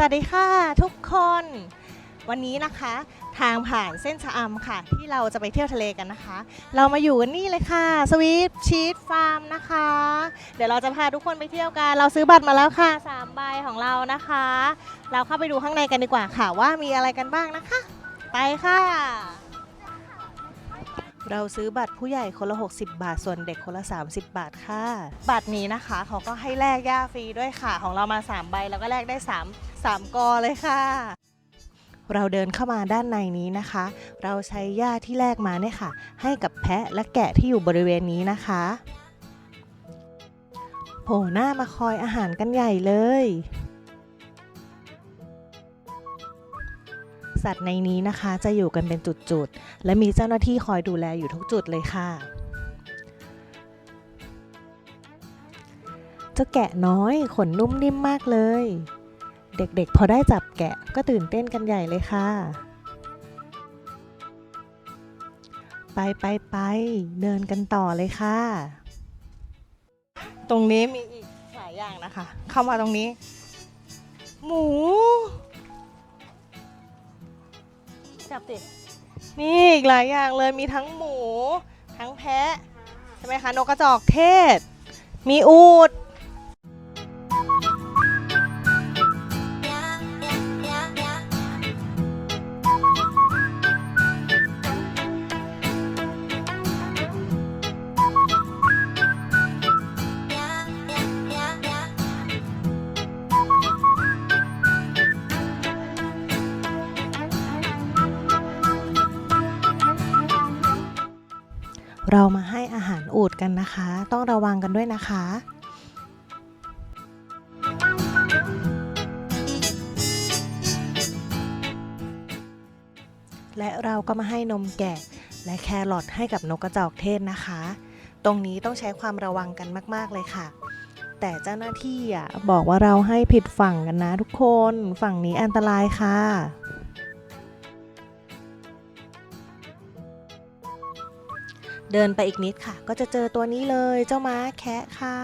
สวัสดีค่ะทุกคน วันนี้นะคะทางผ่านเส้นชะอำค่ะ ที่เราจะไปเที่ยวทะเลกันนะคะ เรามาอยู่กันนี่เลยค่ะสวีทชีสฟาร์มนะคะ เดี๋ยวเราจะพาทุกคนไปเที่ยวกัน เราซื้อบัตรมาแล้วค่ะ3ใบของเรานะคะ เราเข้าไปดูข้างในกันดีกว่าค่ะ ว่ามีอะไรกันบ้างนะคะ ไปค่ะ เราซื้อบัตรผู้ใหญ่คนละ 60 บาท ส่วนเด็กคนละ 30 บาทค่ะ บัตรนี้นะคะเขาก็ให้แลกย่าฟรีด้วยค่ะ ของเรามา 3 ใบแล้วก็แลกได้ 3 3 กอเลยค่ะ เราเดินเข้ามาด้านในนี้นะคะ เราใช้หญ้าที่แลกมาเนี่ยค่ะ ให้กับแพะและแกะที่อยู่บริเวณนี้นะคะโผล่หน้ามาคอยอาหารกันใหญ่เลย สัตว์ในนี้นะคะ จะอยู่กันเป็นจุดๆ และมีเจ้าหน้าที่คอยดูแลอยู่ทุกจุดเลยค่ะ เจ้าแกะน้อยขนนุ่มนิ่มมากเลย เด็กๆ พอได้จับแกะก็ตื่นเต้นกันใหญ่เลยค่ะ ไปไปไปเดินกันต่อเลยค่ะ ตรงนี้มีอีกหลายอย่างนะคะ เข้ามาตรงนี้ หมู จับดินี่อีกหลายอย่างเลยมีทั้งหมู ทั้งแพะใช่ไหมคะนกกระจอกเทศ มีอูด เรามาให้อาหารอูดกันนะคะ ต้องระวังกันด้วยนะคะและเราก็มาให้นมแกะ และแครอทให้กับนกกระจอกเทศนะคะ ตรงนี้ต้องใช้ความระวังกันมากๆเลยค่ะ แต่เจ้าหน้าที่อะบอกว่าเราให้ผิดฝั่งกันนะทุกคน ฝั่งนี้อันตรายค่ะ เดินไปอีกนิดค่ะ ก็จะเจอตัวนี้เลยเจ้าม้าแคะค่ะ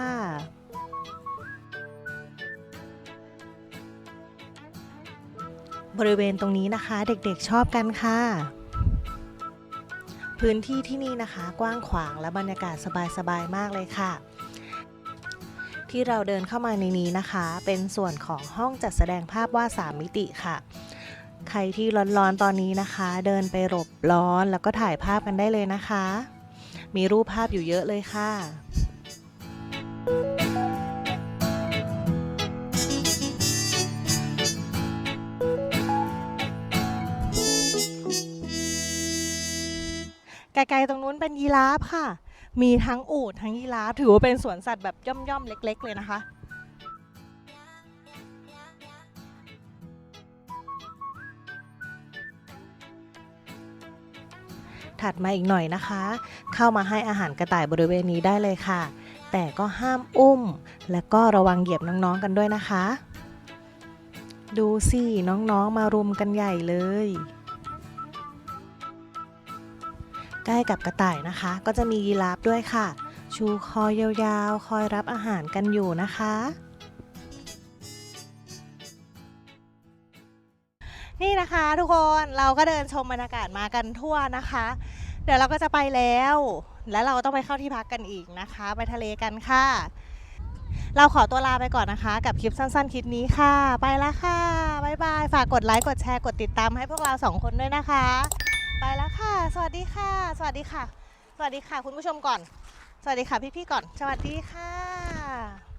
บริเวณตรงนี้นะคะเด็กๆชอบกันค่ะ พื้นที่ที่นี่นะคะกว้างขวางและบรรยากาศสบายๆมากเลยค่ะ ที่เราเดินเข้ามาในนี้นะคะ เป็นส่วนของห้องจัดแสดงภาพวาดสามมิติค่ะใครที่ร้อนๆตอนนี้นะคะ เดินไปหลบร้อนแล้วก็ถ่ายภาพกันได้เลยนะคะ มีรูปภาพอยู่เยอะเลยค่ะ ไกลๆตรงนู้นเป็นยีราฟค่ะ มีทั้งอูฐทั้งยีราฟถือว่าเป็นสวนสัตว์แบบย่อมๆเล็ก ๆ เลยนะคะ ถัดมาอีกหน่อยนะคะ เข้ามาให้อาหารกระต่ายบริเวณนี้ได้เลยค่ะ แต่ก็ห้ามอุ้ม และก็ระวังเหยียบน้องๆกันด้วยนะคะ ดูสิน้องๆมารุมกันใหญ่เลยใกล้กับกระต่ายนะคะ ก็จะมียีราฟด้วยค่ะ ชูคอยาวๆ คอยรับอาหารกันอยู่นะคะ นี่นะคะทุกคนเราก็เดินชมบรรยากาศมากันทั่วนะคะ เดี๋ยวเราก็จะไปแล้ว แล้วเราต้องไปเข้าที่พักกันอีกนะคะ ไปทะเลกันค่ะ เราขอตัวลาไปก่อนนะคะ กับคลิปสั้นๆ คลิปนี้ค่ะ ไปแล้วค่ะบ๊ายบายฝากกดไลค์กดแชร์กดติดตามให้พวกเราสองคนด้วยนะคะ ไปแล้วค่ะ สวัสดีค่ะ สวัสดีค่ะ สวัสดีค่ะ คุณผู้ชมก่อน สวัสดีค่ะพี่ๆก่อน สวัสดีค่ะ